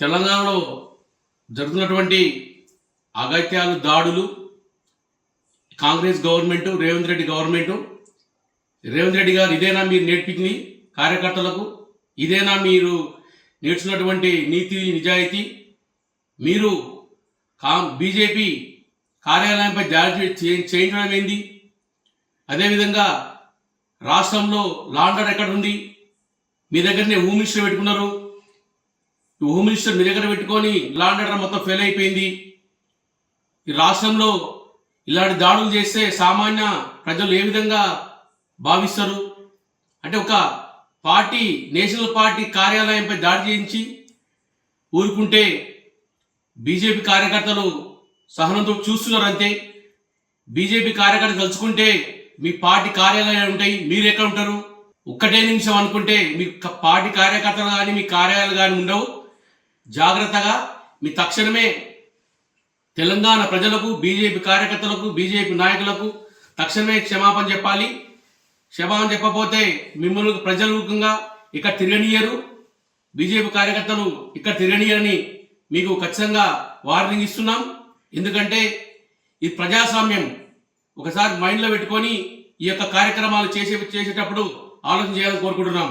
తెలంగాణలో జరుగుతున్నటువంటి అగత్యాలు దాడులు Congress government Revanth Reddy government. Revanth Reddy garu ఇదేనా మీరు నేర్పించింది కార్యకర్తలకు? ఇదేనా మీరు నేర్చుకున్నటువంటి నీతి నిజాయితీ? మీరు కా బీజేపీ కార్యాలయంపై దాడి చేయించడం ఏంది? అదేవిధంగా రాష్ట్రంలో లాండర్ ఎక్కడ ఉంది మీ దగ్గరనే హోమ్ మినిస్టర్ పెట్టుకున్నారు. హోమ్ మినిస్టర్ మీ దగ్గర పెట్టుకొని లాండర్ మొత్తం ఫెయిల్ అయిపోయింది. ఈ రాష్ట్రంలో ఇలాంటి దాడులు చేస్తే సామాన్య ప్రజలు ఏ విధంగా భావిస్తారు? అంటే ఒక పార్టీ నేషనల్ పార్టీ కార్యాలయంపై దాడి చేయించి ఊరుకుంటే బీజేపీ కార్యకర్తలు సహనంతో చూస్తున్నారు అంతే. బీజేపీ కార్యకర్తలు తలుచుకుంటే మీ పార్టీ కార్యాలయాలు ఉంటాయి మీరు ఎక్కడ ఉంటారు? ఒక్కటే నిమిషం అనుకుంటే మీ పార్టీ కార్యకర్తలు కానీ మీ కార్యాలయాలు కానీ ఉండవు. జాగ్రత్తగా మీ తక్షణమే తెలంగాణ ప్రజలకు బీజేపీ కార్యకర్తలకు బీజేపీ నాయకులకు తక్షణమే క్షమాపణ చెప్పాలి. క్షమాపణ చెప్పకపోతే మిమ్మల్ని ప్రజలుకంగా ఇక్కడ తిరగనీయరు. బీజేపీ కార్యకర్తలు ఇక్కడ తిరగనీయరని మీకు ఖచ్చితంగా వార్నింగ్ ఇస్తున్నాం. ఎందుకంటే ఈ ప్రజాస్వామ్యం ఒకసారి మైండ్లో పెట్టుకొని ఈ యొక్క కార్యక్రమాలు చేసే చేసేటప్పుడు ఆలోచన చేయాలని కోరుకుంటున్నాం